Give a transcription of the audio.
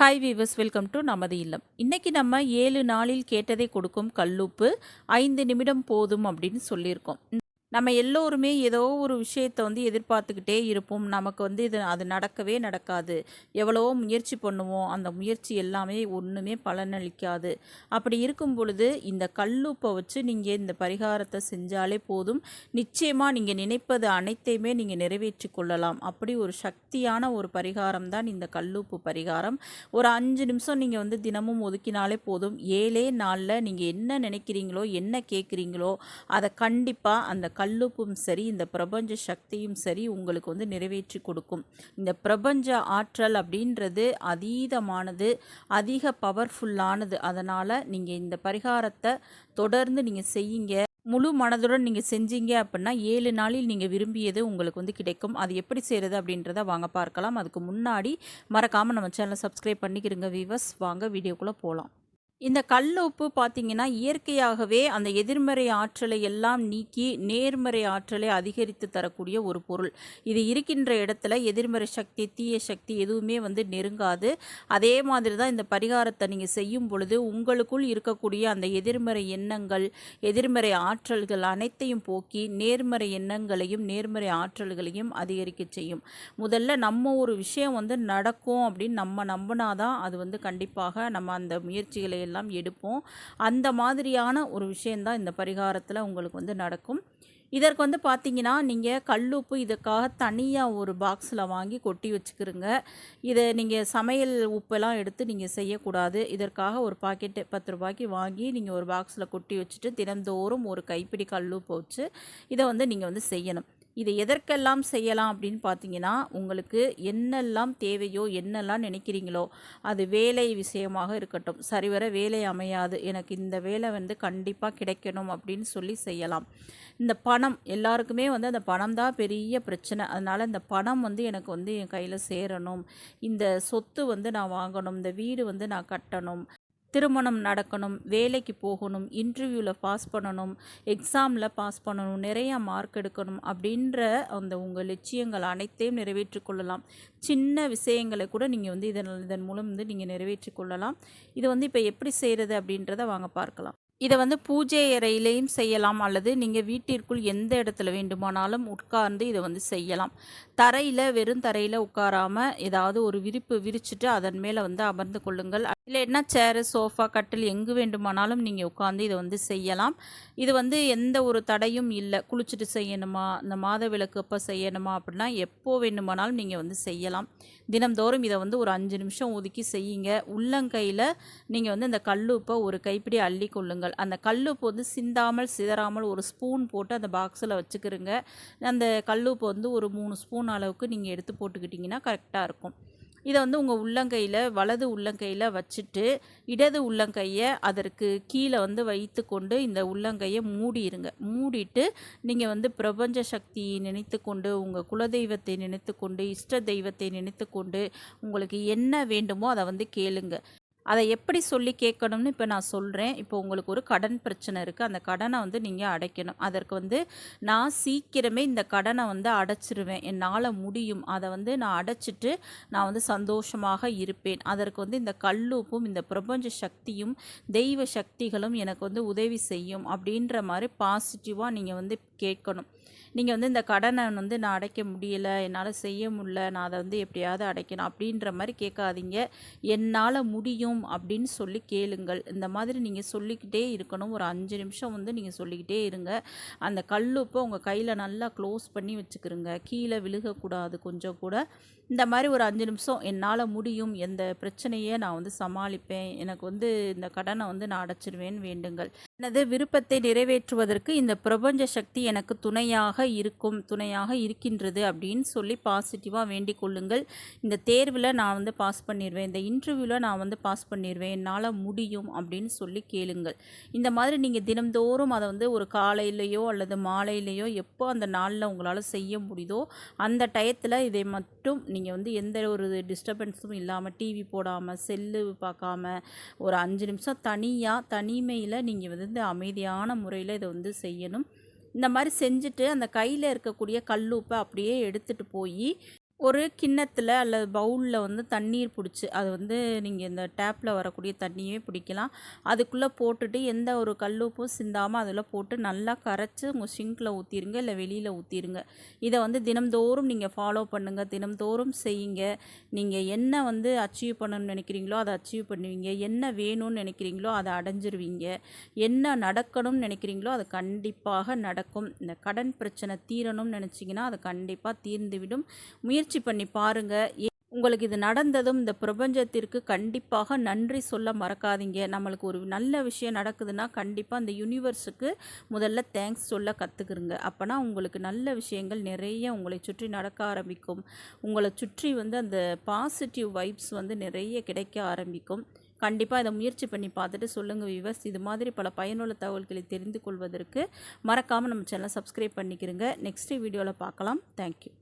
Hi viewers welcome to நமது இல்லம். இன்னைக்கு நம்ம ஏழு நாளில் கேட்டதை கொடுக்கும் கல்லுப்பு ஐந்து நிமிடம் போதும் அப்படின்னு சொல்லியிருக்கோம். நம்ம எல்லோருமே ஏதோ ஒரு விஷயத்தை வந்து எதிர்பார்த்துக்கிட்டே இருப்போம். நமக்கு வந்து இது அது நடக்கவே நடக்காது. எவ்வளவோ முயற்சி பண்ணுவோம். அந்த முயற்சி எல்லாமே ஒன்றுமே பலனளிக்காது. அப்படி இருக்கும் பொழுது இந்த கல்லுப்பை வச்சு நீங்கள் இந்த பரிகாரத்தை செஞ்சாலே போதும். நிச்சயமாக நீங்கள் நினைப்பது அனைத்தையுமே நீங்கள் நிறைவேற்றி கொள்ளலாம். அப்படி ஒரு சக்தியான ஒரு பரிகாரம் தான் இந்த கல்லுப்பு பரிகாரம். ஒரு அஞ்சு நிமிஷம் நீங்கள் வந்து தினமும் ஒதுக்கினாலே போதும். ஏழே நாளில் நீங்கள் என்ன நினைக்கிறீங்களோ என்ன கேட்குறீங்களோ அதை கண்டிப்பாக அந்த கல்லுப்பும் சரி இந்த பிரபஞ்ச சக்தியும் சரி உங்களுக்கு வந்து நிறைவேற்றி கொடுக்கும். இந்த பிரபஞ்ச ஆற்றல் அப்படின்றது அதீதமானது அதிக பவர்ஃபுல்லானது அதனால் நீங்கள் இந்த பரிகாரத்தை தொடர்ந்து நீங்கள் செய்யுங்க. முழு மனதுடன் நீங்கள் செஞ்சீங்க அப்படின்னா ஏழு நாளில் நீங்கள் விரும்பியது உங்களுக்கு வந்து கிடைக்கும். அது எப்படி செய்கிறது அப்படின்றத வாங்க பார்க்கலாம். அதுக்கு முன்னாடி மறக்காமல் நம்ம சேனலை சப்ஸ்கிரைப் பண்ணிக்கிறங்க வீவர்ஸ் வாங்க வீடியோக்குள்ளே போகலாம் இந்த கல் உப்பு பார்த்திங்கன்னா இயற்கையாகவே அந்த எதிர்மறை ஆற்றலை எல்லாம் நீக்கி நேர்மறை ஆற்றலை அதிகரித்து தரக்கூடிய ஒரு பொருள். இது இருக்கின்ற இடத்துல எதிர்மறை சக்தி தீய சக்தி எதுவுமே வந்து நெருங்காது. அதே மாதிரி தான் இந்த பரிகாரத்தை நீங்கள் செய்யும் பொழுது உங்களுக்குள் இருக்கக்கூடிய அந்த எதிர்மறை எண்ணங்கள் எதிர்மறை ஆற்றல்கள் அனைத்தையும் போக்கி நேர்மறை எண்ணங்களையும் நேர்மறை ஆற்றல்களையும் அதிகரிக்க செய்யும். முதல்ல நம்ம ஒரு விஷயம் வந்து நடக்கும் அப்படின்னு நம்ம நம்பினாதான் அது வந்து கண்டிப்பாக நம்ம அந்த முயற்சிகளை எல்லாம் எடுப்போம். அந்த மாதிரியான ஒரு விஷயந்தான் இந்த பரிகாரத்தில் உங்களுக்கு வந்து நடக்கும். இதற்கு வந்து பார்த்தீங்கன்னா நீங்கள் கல்லுப்பு இதுக்காக தனியாக ஒரு பாக்ஸில் வாங்கி கொட்டி வச்சுக்கிறோங்க இதை நீங்கள் சமையல் உப்பெல்லாம் எடுத்து நீங்கள் செய்யக்கூடாது. இதற்காக ஒரு பாக்கெட்டு பத்து ரூபாய்க்கு வாங்கி நீங்கள் ஒரு பாக்ஸில் கொட்டி வச்சுட்டு தினந்தோறும் ஒரு கைப்பிடி கல்லுப்பு வச்சு இதை வந்து நீங்கள் வந்து செய்யணும். இதை எதற்கெல்லாம் செய்யலாம் அப்படின்னு பார்த்தீங்கன்னா உங்களுக்கு என்னெல்லாம் தேவையோ என்னெல்லாம் நினைக்கிறீங்களோ அது வேலை விஷயமாக இருக்கட்டும். சரிவர வேலை அமையாது. எனக்கு இந்த வேலை வந்து கண்டிப்பாக கிடைக்கணும் அப்படின்னு சொல்லி செய்யலாம். இந்த பணம் எல்லாருக்குமே வந்து அந்த பணம் தான் பெரிய பிரச்சனை. அதனால் இந்த பணம் வந்து எனக்கு வந்து என் கையில் சேரணும். இந்த சொத்து வந்து நான் வாங்கணும். இந்த வீடு வந்து நான் கட்டணும். திருமணம் நடக்கணும் வேலைக்கு போகணும் இன்டர்வியூவில் பாஸ் பண்ணணும் எக்ஸாமில் பாஸ் பண்ணணும் நிறையா மார்க் எடுக்கணும் அப்படின்ற அந்த உங்கள் லட்சியங்கள் அனைத்தையும் நிறைவேற்றி கொள்ளலாம். சின்ன விஷயங்களை கூட நீங்கள் வந்து இதன் இதன் மூலம் வந்து நீங்கள் நிறைவேற்றி கொள்ளலாம். இது வந்து இப்போ எப்படி செய்கிறது அப்படின்றத வாங்க பார்க்கலாம். இதை வந்து பூஜை அறையிலையும் செய்யலாம் அல்லது நீங்கள் வீட்டிற்குள் எந்த இடத்துல வேண்டுமானாலும் உட்கார்ந்து இதை வந்து செய்யலாம். தரையில் வெறும் தரையில் உட்காராமல் ஏதாவது ஒரு விரிப்பு விரிச்சிட்டு அதன் மேலே வந்து அமர்ந்து கொள்ளுங்கள். இல்லை என்ன சேரு சோஃபா கட்டில் எங்கு வேண்டுமானாலும் நீங்கள் உட்காந்து இதை வந்து செய்யலாம். இது வந்து எந்த ஒரு தடையும் இல்லை. குளிச்சுட்டு செய்யணுமா இந்த மாத விளக்கு அப்போ செய்யணுமா அப்படின்னா எப்போ வேண்டுமானாலும் நீங்கள் வந்து செய்யலாம். தினம்தோறும் இதை வந்து ஒரு அஞ்சு நிமிஷம் ஒதுக்கி செய்யுங்க. உள்ளங்கையில் நீங்கள் வந்து இந்த கல்லுப்பை ஒரு கைப்பிடி அள்ளி கொள்ளுங்கள். அந்த கல்லுப்பு வந்து சிந்தாமல் சிதறாமல் ஒரு ஸ்பூன் போட்டு அந்த பாக்ஸில் வச்சுக்கிறோங்க அந்த கல்லுப்பு வந்து ஒரு மூணு ஸ்பூன் அளவுக்கு நீங்கள் எடுத்து போட்டுக்கிட்டிங்கன்னா கரெக்டாக இருக்கும். இதை வந்து உங்கள் உள்ளங்கையில் வலது உள்ளங்கையில் வச்சுட்டு இடது உள்ளங்கையை அதற்கு கீழே வந்து வைத்து கொண்டு இந்த உள்ளங்கையை மூடிடுங்க மூடிட்டு நீங்கள் வந்து பிரபஞ்ச சக்தியை நினைத்து கொண்டு உங்கள் குலதெய்வத்தை நினைத்து கொண்டு இஷ்ட தெய்வத்தை நினைத்து கொண்டு உங்களுக்கு என்ன வேண்டுமோ அதை வந்து கேளுங்க. அதை எப்படி சொல்லி கேட்கணும்னு இப்போ நான் சொல்கிறேன் இப்போ உங்களுக்கு ஒரு கடன் பிரச்சனை இருக்குது அந்த கடனை வந்து நீங்கள் அடைக்கணும். அதற்கு வந்து நான் சீக்கிரமே இந்த கடனை வந்து அடைச்சிருவேன். என்னால் முடியும். அதை வந்து நான் அடைச்சிட்டு நான் வந்து சந்தோஷமாக இருப்பேன். அதற்கு வந்து இந்த கல்லூப்பும் இந்த பிரபஞ்ச சக்தியும் தெய்வ சக்திகளும் எனக்கு வந்து உதவி செய்யும் அப்படின்ற மாதிரி பாசிட்டிவாக நீங்கள் வந்து கேட்கணும். நீங்கள் வந்து இந்த கடனை வந்து நான் அடைக்க முடியலை என்னால் செய்ய முடியல நான் அதை வந்து எப்படியாவது அடைக்கணும் அப்படின்ற மாதிரி கேட்காதீங்க. என்னால் முடியும் அப்படின்னு சொல்லி கேளுங்கள். இந்த மாதிரி நீங்கள் சொல்லிக்கிட்டே இருக்கணும். ஒரு அஞ்சு நிமிஷம் வந்து நீங்கள் சொல்லிக்கிட்டே இருங்க. அந்த கல்லுப்பை உங்கள் கையில் நல்லா க்ளோஸ் பண்ணி வச்சுக்கிறோங்க கீழே விழுகக்கூடாது கொஞ்சம் கூட. இந்த மாதிரி ஒரு அஞ்சு நிமிஷம் என்னால் முடியும் எந்த பிரச்சனையே நான் வந்து சமாளிப்பேன். எனக்கு வந்து இந்த கடனை வந்து நான் அடைச்சிருவேன்னு வேண்டுங்கள். எனது விருப்பத்தை நிறைவேற்றுவதற்கு இந்த பிரபஞ்ச சக்தி எனக்கு துணையாக இருக்கும் துணையாக இருக்கின்றது அப்படின்னு சொல்லி பாசிட்டிவாக வேண்டிக் கொள்ளுங்கள். இந்த தேர்வில் நான் வந்து பாஸ் பண்ணிடுவேன் இந்த இன்டர்வியூவில் நான் வந்து பாஸ் பண்ணிடுவேன் என்னால் முடியும் அப்படின்னு சொல்லி கேளுங்கள். இந்த மாதிரி நீங்கள் தினம்தோறும் அதை வந்து ஒரு காலையிலையோ அல்லது மாலையிலையோ எப்போ அந்த நாளில் உங்களால் செய்ய முடியுதோ அந்த டயத்தில் இதை மட்டும் நீங்கள் வந்து எந்த ஒரு டிஸ்டர்பன்ஸும் இல்லாமல் டிவி போடாமல் செல்லு பார்க்காம ஒரு அஞ்சு நிமிஷம் தனியாக தனிமையில் நீங்கள் வந்து அமைதியான முறையில் இதை வந்து செய்யணும். இந்த மாதிரி செஞ்சுட்டு அந்த கையில் இருக்கக்கூடிய கல்லுப்பை அப்படியே எடுத்துகிட்டு போய் ஒரு கிண்ணத்தில் அல்லது பவுலில் வந்து தண்ணீர் பிடிச்சி அது வந்து நீங்கள் இந்த டேப்பில் வரக்கூடிய தண்ணியே பிடிக்கலாம். அதுக்குள்ளே போட்டுட்டு எந்த ஒரு கல்லுப்பும் சிந்தாமல் அதில் போட்டு நல்லா கரைச்சி உங்கள் சிங்கில் ஊற்றிருங்க இல்லை வெளியில் ஊற்றிருங்க இதை வந்து தினம்தோறும் நீங்கள் ஃபாலோ பண்ணுங்கள் தினம்தோறும் செய்யுங்க. நீங்கள் என்ன வந்து அச்சீவ் பண்ணணும்னு நினைக்கிறீங்களோ அதை அச்சீவ் பண்ணுவீங்க. என்ன வேணும்னு நினைக்கிறீங்களோ அதை அடைஞ்சிருவீங்க. என்ன நடக்கணும்னு நினைக்கிறீங்களோ அது கண்டிப்பாக நடக்கும். இந்த கடன் பிரச்சனை தீரணும்னு நினச்சிங்கன்னா அது கண்டிப்பாக தீர்ந்துவிடும். முயற்சி முயற்சி பண்ணி பாருங்கள் உங்களுக்கு இது நடந்ததும் இந்த பிரபஞ்சத்திற்கு கண்டிப்பாக நன்றி சொல்ல மறக்காதீங்க. நம்மளுக்கு ஒரு நல்ல விஷயம் நடக்குதுன்னா கண்டிப்பாக அந்த யூனிவர்ஸுக்கு முதல்ல தேங்க்ஸ் சொல்ல கற்றுக்குருங்க அப்போனா உங்களுக்கு நல்ல விஷயங்கள் நிறைய உங்களை சுற்றி நடக்க ஆரம்பிக்கும். உங்களை சுற்றி வந்து அந்த பாசிட்டிவ் வைப்ஸ் வந்து நிறைய கிடைக்க ஆரம்பிக்கும். கண்டிப்பாக இதை முயற்சி பண்ணி பார்த்துட்டு சொல்லுங்கள் விவர்ஸ் இது மாதிரி பல பயனுள்ள தகவல்களை தெரிந்து கொள்வதற்கு மறக்காமல் நம்ம சேனலை சப்ஸ்கிரைப் பண்ணிக்கிறங்க நெக்ஸ்ட் வீடியோவில் பார்க்கலாம். தேங்க்யூ